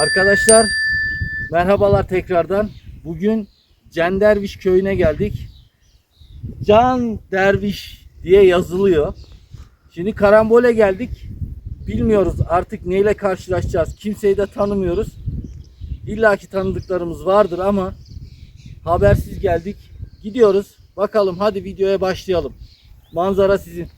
Arkadaşlar merhabalar tekrardan. Bugün Can Derviş köyüne geldik. Can Derviş diye yazılıyor. Şimdi karambole geldik. Bilmiyoruz artık neyle karşılaşacağız. Kimseyi de tanımıyoruz. İlla ki tanıdıklarımız vardır ama habersiz geldik. Gidiyoruz. Bakalım hadi videoya başlayalım. Manzara sizin.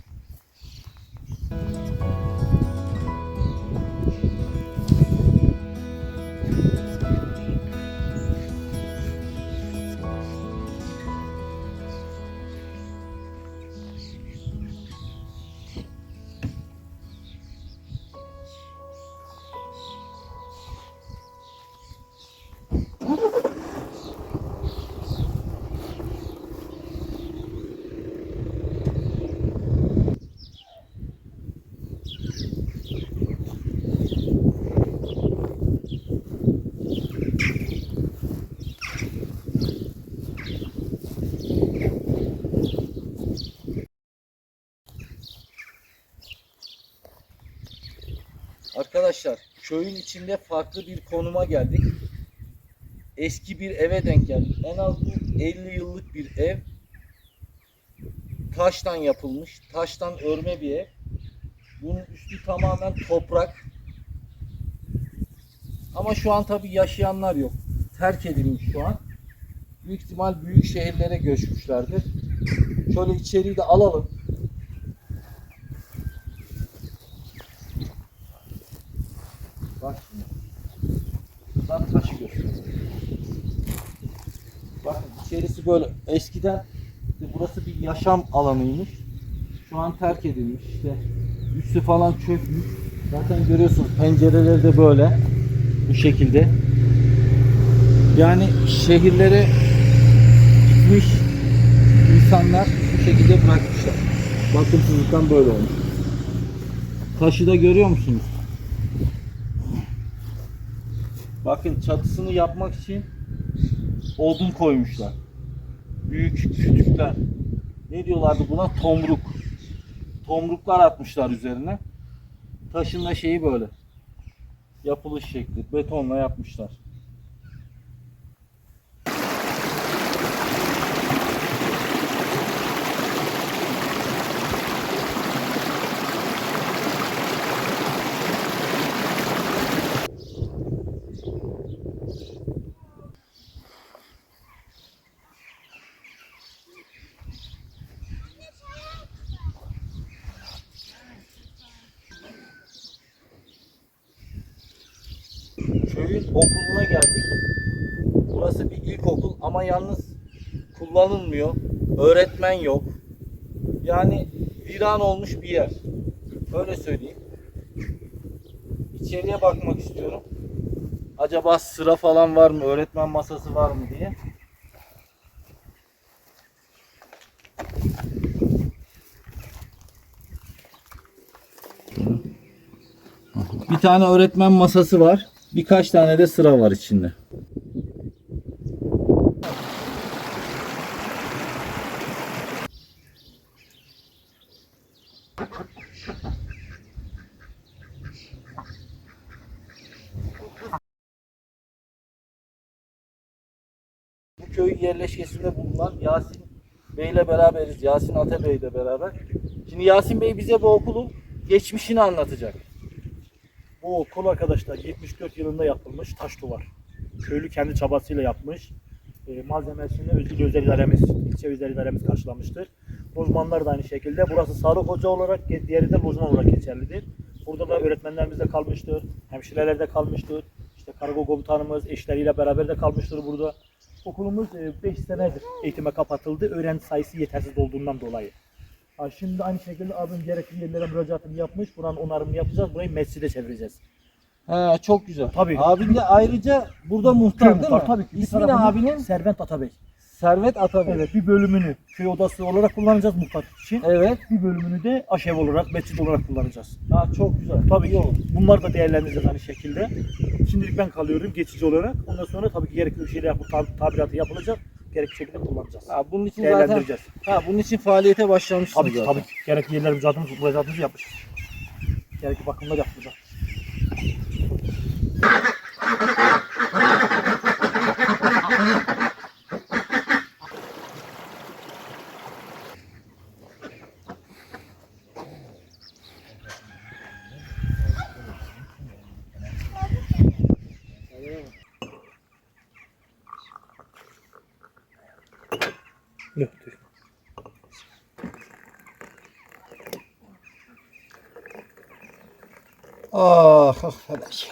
Köyün içinde farklı bir konuma geldik. Eski bir eve denk geldik. En az bu 50 yıllık bir ev. Taştan yapılmış. Taştan örme bir ev. Bunun üstü tamamen toprak. Ama şu an tabi yaşayanlar yok. Terk edilmiş şu an. Büyük ihtimal büyük şehirlere göçmüşlerdir. Şöyle içeriği de alalım. Şuradan taşı gösteriyor. Bakın içerisi böyle. Eskiden işte burası bir yaşam alanıymış. Şu an terk edilmiş. İşte üstü falan çökmüş. Zaten görüyorsunuz pencereleri de böyle. Bu şekilde. Yani şehirlere gitmiş insanlar bu şekilde bırakmışlar. Bakımsızlıktan böyle olmuş. Taşı da görüyor musunuz? Bakın çatısını yapmak için odun koymuşlar. Büyük kütükler. Ne diyorlardı buna? Tomruk. Tomruklar atmışlar üzerine. Taşın da şeyi böyle. Yapılış şekli. Betonla yapmışlar. Köyün okuluna geldik. Burası bir ilkokul ama yalnız kullanılmıyor. Öğretmen yok. Yani viran olmuş bir yer. Öyle söyleyeyim. İçeriye bakmak istiyorum. Acaba sıra falan var mı? Öğretmen masası var mı diye. Bir tane öğretmen masası var. Birkaç tane de sıra var içinde. Bu köyün yerleşkesinde bulunan Yasin Bey ile beraberiz. Yasin Atabey ile beraber. Şimdi Yasin Bey bize bu okulun geçmişini anlatacak. Bu okul arkadaşlar 74 yılında yapılmış taş duvar. Köylü kendi çabasıyla yapmış. E, malzemesini Özgür Özel İdaremiz, ilçe özel idaremiz karşılamıştır. Lojmanlar da aynı şekilde. Burası Sarık Hoca olarak, diğeri de lojman olarak geçerlidir. Burada da öğretmenlerimiz de kalmıştır, hemşireler de kalmıştır. İşte kargo komutanımız eşleriyle beraber de kalmıştır burada. Okulumuz 5 senedir eğitime kapatıldı. Öğrenci sayısı yetersiz olduğundan dolayı. Ha, şimdi aynı şekilde abim gerekli yerlere müracaatını yapmış. Buranın onarımını yapacağız. Burayı mescide çevireceğiz. Ha, çok güzel. Tabii. Abin de ayrıca burada muhtar Köy değil muhtar, mi? Tabii ki. Bir İsmi ne tarafını abinin? Servent Atabey. Servet Atabey. Evet bir bölümünü köy odası olarak kullanacağız muhtar için. Evet. Bir bölümünü de aşev olarak, mescid olarak kullanacağız. Ha, çok güzel. Tabii ki bunlar da değerlendireceğiz aynı şekilde. Şimdilik ben kalıyorum geçici olarak. Ondan sonra tabii ki gerekli bir şeyler yapıp tab- tabiratı yapılacak. Gerekli şekilde kullanacağız. Ha, bunun için zaten Değerlendireceğiz. ha, bunun için faaliyete başlamışsınız Tabii ki zaten. tabii ki. Gerekli yerler mücadelemizi, müracaatımızı yapmışız. Gerekli bakımlar yapılacak. Yok. Ah ah felek.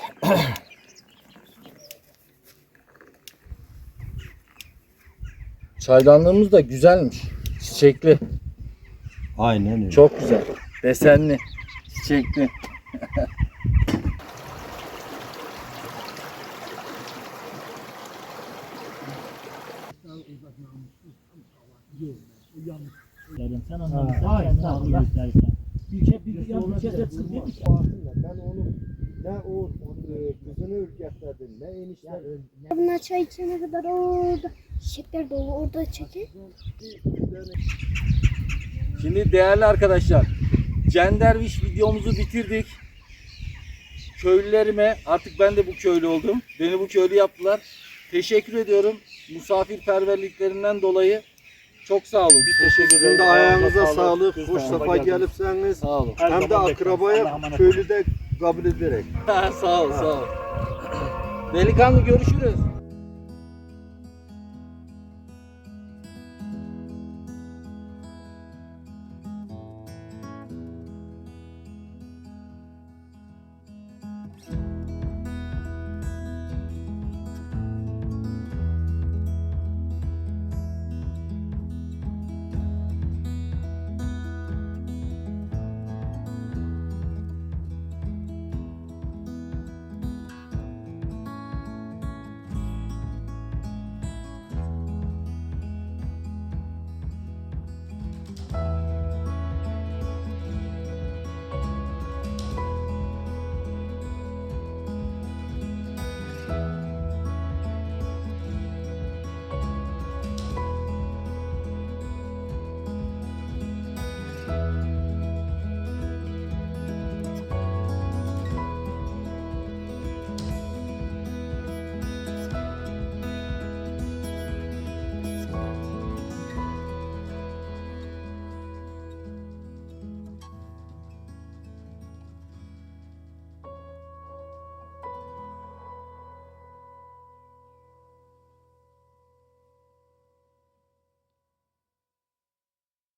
Çaydanlığımız da güzelmiş. Çiçekli. Aynen öyle. Çok güzel. Desenli. Çiçekli. Sen anlamışsın. Hayır, sağ ol. Bir kez bir yan bir kez de çıkıp demiş ki, Ben onun ne o e, kızını ürketledim ne enişten Bunlar çay içene kadar orada şeker dolu orada çekil. Şimdi değerli arkadaşlar, Cenderviş videomuzu bitirdik. Köylülerime, artık ben de bu köylü oldum. Beni bu köylü yaptılar. Teşekkür ediyorum. Misafirperverliklerinden dolayı çok sağ olun. Biz teşekkür Sizin ederiz. de ayağınıza sağlık. Siz Hoş geldiniz. gelipseniz Sağ olun. Her hem de zaman bekleriz. Allah'a akrabaya emanet köylü de kabul ederek. sağ ol, sağ ol. Delikanlı görüşürüz.